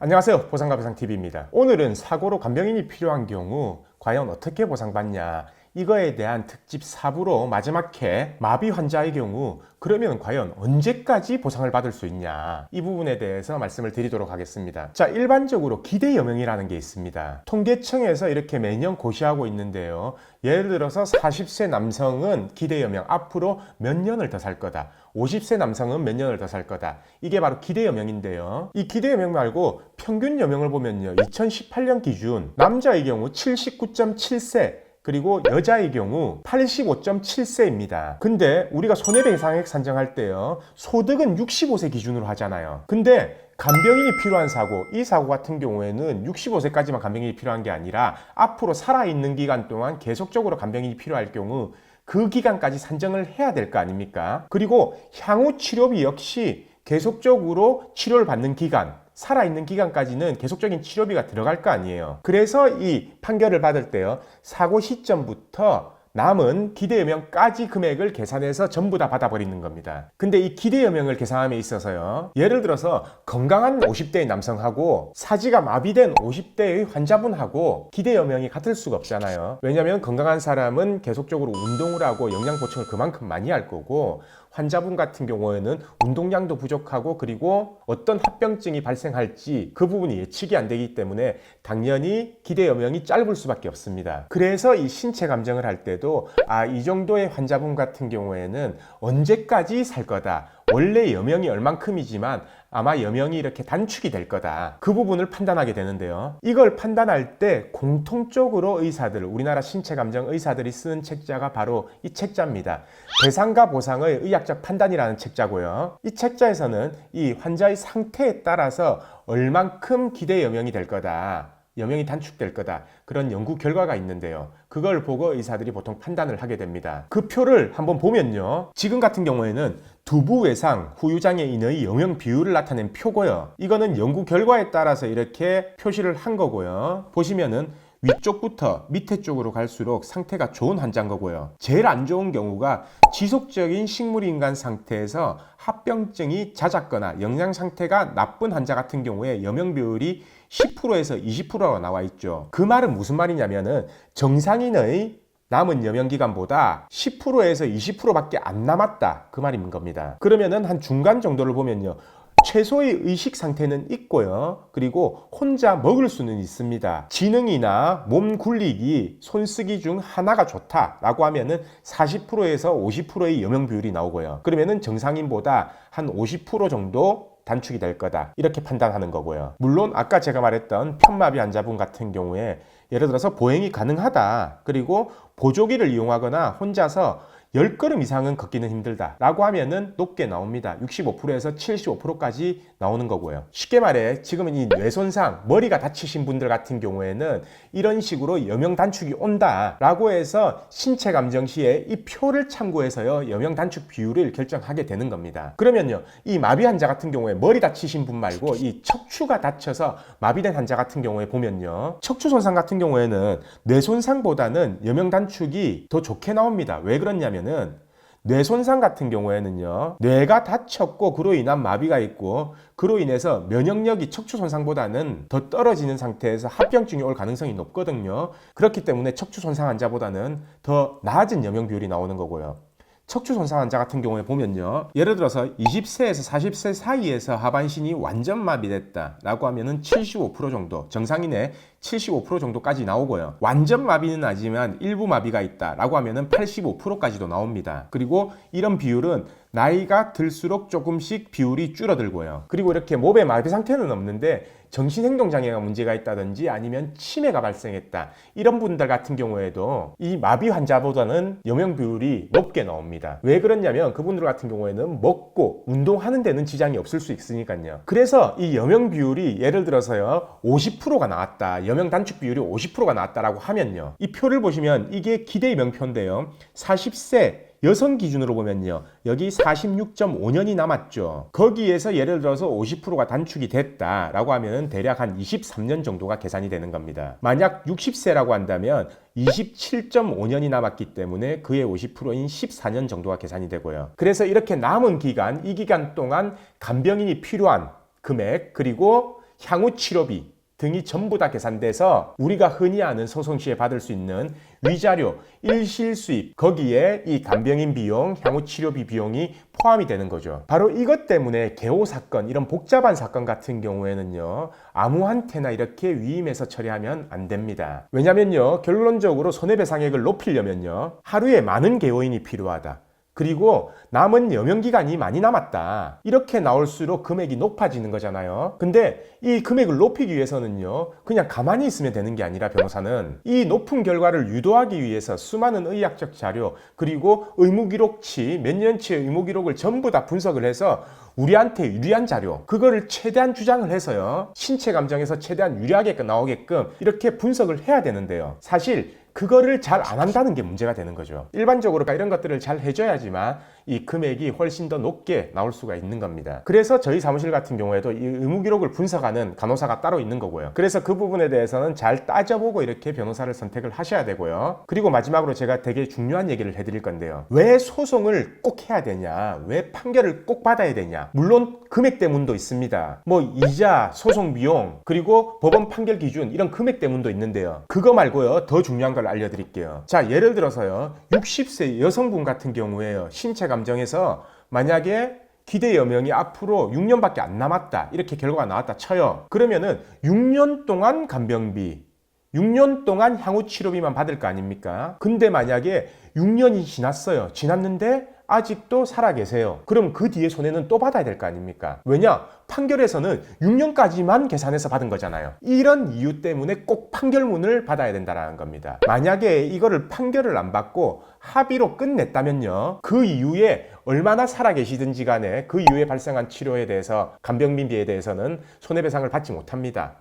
안녕하세요. 보상가보상TV입니다. 오늘은 사고로 간병인이 필요한 경우 과연 어떻게 보상받냐 이거에 대한 특집 4부로 마지막 회 마비 환자의 경우 그러면 과연 언제까지 보상을 받을 수 있냐 이 부분에 대해서 말씀을 드리도록 하겠습니다. 자 일반적으로 기대 여명이라는 게 있습니다. 통계청에서 이렇게 매년 고시하고 있는데요. 예를 들어서 40세 남성은 기대 여명 앞으로 몇 년을 더 살 거다. 50세 남성은 몇 년을 더 살 거다. 이게 바로 기대 여명인데요. 이 기대 여명 말고 평균 여명을 보면요. 2018년 기준 남자의 경우 79.7세 그리고 여자의 경우 85.7세입니다. 근데 우리가 손해배상액 산정할 때요. 소득은 65세 기준으로 하잖아요. 근데 간병인이 필요한 사고, 이 사고 같은 경우에는 65세까지만 간병인이 필요한 게 아니라 앞으로 살아있는 기간 동안 계속적으로 간병인이 필요할 경우 그 기간까지 산정을 해야 될 거 아닙니까? 그리고 향후 치료비 역시 계속적으로 치료를 받는 기간, 살아있는 기간까지는 계속적인 치료비가 들어갈 거 아니에요. 그래서 이 판결을 받을 때요, 사고 시점부터 남은 기대여명까지 금액을 계산해서 전부 다 받아버리는 겁니다. 근데 이 기대여명을 계산함에 있어서요, 예를 들어서 건강한 50대의 남성하고 사지가 마비된 50대의 환자분하고 기대여명이 같을 수가 없잖아요. 왜냐하면 건강한 사람은 계속적으로 운동을 하고 영양 보충을 그만큼 많이 할 거고, 환자분 같은 경우에는 운동량도 부족하고 그리고 어떤 합병증이 발생할지 그 부분이 예측이 안 되기 때문에 당연히 기대 여명이 짧을 수밖에 없습니다. 그래서 이 신체 감정을 할 때도 아 이 정도의 환자분 같은 경우에는 언제까지 살 거다. 원래 여명이 얼만큼이지만 아마 여명이 이렇게 단축이 될 거다. 그 부분을 판단하게 되는데요. 이걸 판단할 때 공통적으로 의사들, 우리나라 신체감정 의사들이 쓰는 책자가 바로 이 책자입니다. 대상과 보상의 의학적 판단이라는 책자고요. 이 책자에서는 이 환자의 상태에 따라서 얼만큼 기대 여명이 될 거다. 여명이 단축될 거다. 그런 연구 결과가 있는데요. 그걸 보고 의사들이 보통 판단을 하게 됩니다. 그 표를 한번 보면요. 지금 같은 경우에는 두부 외상 후유장애인의 영양 비율을 나타낸 표고요. 이거는 연구 결과에 따라서 이렇게 표시를 한 거고요. 보시면은 위쪽부터 밑에 쪽으로 갈수록 상태가 좋은 환자인 거고요. 제일 안 좋은 경우가 지속적인 식물인간 상태에서 합병증이 잦았거나 영양 상태가 나쁜 환자 같은 경우에 여명 비율이 10%에서 20%가 나와 있죠. 그 말은 무슨 말이냐면은 정상인의 남은 여명 기간보다 10%에서 20%밖에 안 남았다. 그 말인 겁니다. 그러면은 한 중간 정도를 보면요. 최소의 의식 상태는 있고요. 그리고 혼자 먹을 수는 있습니다. 지능이나 몸 굴리기, 손쓰기 중 하나가 좋다라고 하면은 40%에서 50%의 여명 비율이 나오고요. 그러면은 정상인보다 한 50% 정도 단축이 될 거다. 이렇게 판단하는 거고요. 물론 아까 제가 말했던 편마비 환자분 같은 경우에 예를 들어서 보행이 가능하다. 그리고 보조기를 이용하거나 혼자서 10걸음 이상은 걷기는 힘들다 라고 하면은 높게 나옵니다. 65%에서 75%까지 나오는 거고요. 쉽게 말해 지금은 이 뇌손상 머리가 다치신 분들 같은 경우에는 이런 식으로 여명 단축이 온다 라고 해서 신체 감정 시에 이 표를 참고해서요 여명 단축 비율을 결정하게 되는 겁니다. 그러면요 이 마비 환자 같은 경우에 머리 다치신 분 말고 이 척추가 다쳐서 마비된 환자 같은 경우에 보면요 척추 손상 같은 경우에는 뇌손상보다는 여명 단축이 더 좋게 나옵니다. 왜 그러냐면 하면은 뇌 손상 같은 경우에는요 뇌가 다쳤고 그로 인한 마비가 있고 그로 인해서 면역력이 척추 손상보다는 더 떨어지는 상태에서 합병증이 올 가능성이 높거든요. 그렇기 때문에 척추 손상 환자보다는 더 낮은 여명 비율이 나오는 거고요 척추 손상 환자 같은 경우에 보면요. 예를 들어서 20세에서 40세 사이에서 하반신이 완전 마비됐다 라고 하면은 75% 정도, 정상인의 75% 정도까지 나오고요. 완전 마비는 아니지만 일부 마비가 있다 라고 하면은 85%까지도 나옵니다. 그리고 이런 비율은 나이가 들수록 조금씩 비율이 줄어들고요. 그리고 이렇게 몸의 마비 상태는 없는데 정신행동장애가 문제가 있다든지 아니면 치매가 발생했다. 이런 분들 같은 경우에도 이 마비 환자보다는 여명 비율이 높게 나옵니다. 왜 그러냐면 그분들 같은 경우에는 먹고 운동하는 데는 지장이 없을 수 있으니까요. 그래서 이 여명 비율이 예를 들어서요. 50%가 나왔다. 여명 단축 비율이 50%가 나왔다라고 하면요. 이 표를 보시면 이게 기대의 명표인데요. 40세 여성 기준으로 보면요. 여기 46.5년이 남았죠. 거기에서 예를 들어서 50%가 단축이 됐다라고 하면 대략 한 23년 정도가 계산이 되는 겁니다. 만약 60세라고 한다면 27.5년이 남았기 때문에 그의 50%인 14년 정도가 계산이 되고요. 그래서 이렇게 남은 기간, 이 기간 동안 간병인이 필요한 금액 그리고 향후 치료비 등이 전부 다 계산돼서 우리가 흔히 아는 소송 시에 받을 수 있는 위자료, 일실 수입 거기에 이 간병인 비용, 향후 치료비 비용이 포함이 되는 거죠. 바로 이것 때문에 개호 사건 이런 복잡한 사건 같은 경우에는요 아무한테나 이렇게 위임해서 처리하면 안 됩니다. 왜냐면요 결론적으로 손해배상액을 높이려면요 하루에 많은 개호인이 필요하다. 그리고 남은 여명 기간이 많이 남았다. 이렇게 나올수록 금액이 높아지는 거잖아요. 근데 이 금액을 높이기 위해서는요, 그냥 가만히 있으면 되는 게 아니라 변호사는 이 높은 결과를 유도하기 위해서 수많은 의학적 자료, 그리고 의무 기록치, 몇 년치의 의무 기록을 전부 다 분석을 해서 우리한테 유리한 자료, 그거를 최대한 주장을 해서요, 신체 감정에서 최대한 유리하게 나오게끔 이렇게 분석을 해야 되는데요. 사실 그거를 잘 안 한다는 게 문제가 되는 거죠. 일반적으로 이런 것들을 잘 해줘야지만 이 금액이 훨씬 더 높게 나올 수가 있는 겁니다. 그래서 저희 사무실 같은 경우에도 이 의무 기록을 분석하는 간호사가 따로 있는 거고요. 그래서 그 부분에 대해서는 잘 따져보고 이렇게 변호사를 선택을 하셔야 되고요. 그리고 마지막으로 제가 되게 중요한 얘기를 해드릴 건데요. 왜 소송을 꼭 해야 되냐? 왜 판결을 꼭 받아야 되냐? 물론 금액 때문도 있습니다. 뭐 이자, 소송 비용, 그리고 법원 판결 기준 이런 금액 때문도 있는데요. 그거 말고요. 더 중요한 걸 알려드릴게요. 자, 예를 들어서요. 60세 여성분 같은 경우에요. 신체 감정에서 만약에 기대 여명이 앞으로 6년밖에 안 남았다. 이렇게 결과가 나왔다 쳐요. 그러면은 6년 동안 간병비, 6년 동안 향후 치료비만 받을 거 아닙니까? 근데 만약에 6년이 지났어요. 지났는데 아직도 살아 계세요. 그럼 그 뒤에 손해는 또 받아야 될 거 아닙니까? 왜냐? 판결에서는 6년까지만 계산해서 받은 거잖아요. 이런 이유 때문에 꼭 판결문을 받아야 된다는 겁니다. 만약에 이거를 판결을 안 받고 합의로 끝냈다면요. 그 이후에 얼마나 살아 계시든지 간에 그 이후에 발생한 치료에 대해서 간병비에 대해서는 손해배상을 받지 못합니다.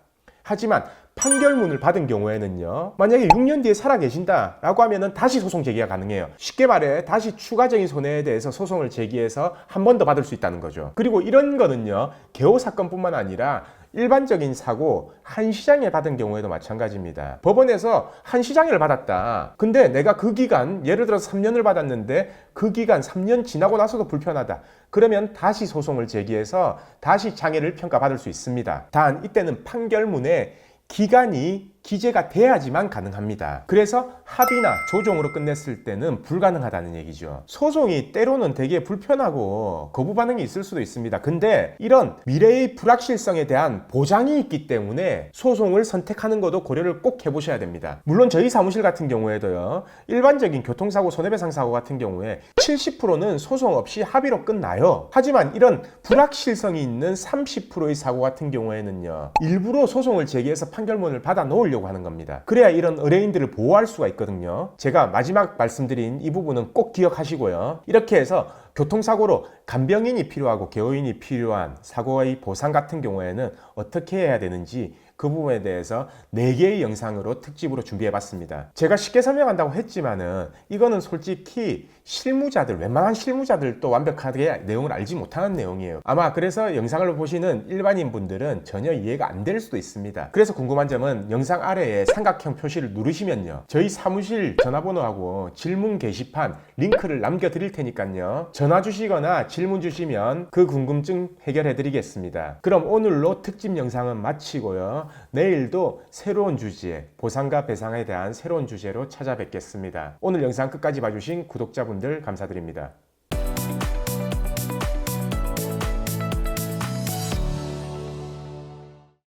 하지만 판결문을 받은 경우에는요 만약에 6년 뒤에 살아 계신다 라고 하면은 다시 소송 제기가 가능해요 쉽게 말해 다시 추가적인 손해에 대해서 소송을 제기해서 한 번 더 받을 수 있다는 거죠 그리고 이런 거는요 개호 사건뿐만 아니라 일반적인 사고 한 시장에 받은 경우에도 마찬가지입니다. 법원에서 한 시장을 받았다. 근데 내가 그 기간 예를 들어서 3년을 받았는데 그 기간 3년 지나고 나서도 불편하다. 그러면 다시 소송을 제기해서 다시 장애를 평가받을 수 있습니다. 단 이때는 판결문에 기간이 기재가 돼야지만 가능합니다. 그래서 합의나 조정으로 끝냈을 때는 불가능하다는 얘기죠. 소송이 때로는 되게 불편하고 거부 반응이 있을 수도 있습니다. 근데 이런 미래의 불확실성에 대한 보장이 있기 때문에 소송을 선택하는 것도 고려를 꼭 해보셔야 됩니다. 물론 저희 사무실 같은 경우에도요. 일반적인 교통사고 손해배상 사고 같은 경우에 70%는 소송 없이 합의로 끝나요. 하지만 이런 불확실성이 있는 30%의 사고 같은 경우에는요. 일부러 소송을 제기해서 판결문을 받아 놓으려고 하는 겁니다. 그래야 이런 의뢰인들을 보호할 수가 있거든요. 제가 마지막 말씀드린 이 부분은 꼭 기억하시고요. 이렇게 해서 교통사고로 간병인이 필요하고 개호인이 필요한 사고의 보상 같은 경우에는 어떻게 해야 되는지 그 부분에 대해서 4개의 영상으로 특집으로 준비해 봤습니다. 제가 쉽게 설명한다고 했지만은 이거는 솔직히 실무자들, 웬만한 실무자들도 완벽하게 내용을 알지 못하는 내용이에요. 아마 그래서 영상을 보시는 일반인 분들은 전혀 이해가 안 될 수도 있습니다. 그래서 궁금한 점은 영상 아래에 삼각형 표시를 누르시면요. 저희 사무실 전화번호하고 질문 게시판 링크를 남겨 드릴 테니까요. 전화 주시거나 질문 주시면 그 궁금증 해결해 드리겠습니다. 그럼 오늘로 특집 영상은 마치고요. 내일도 새로운 주제, 보상과 배상에 대한 새로운 주제로 찾아뵙겠습니다. 오늘 영상 끝까지 봐주신 구독자분들 감사드립니다.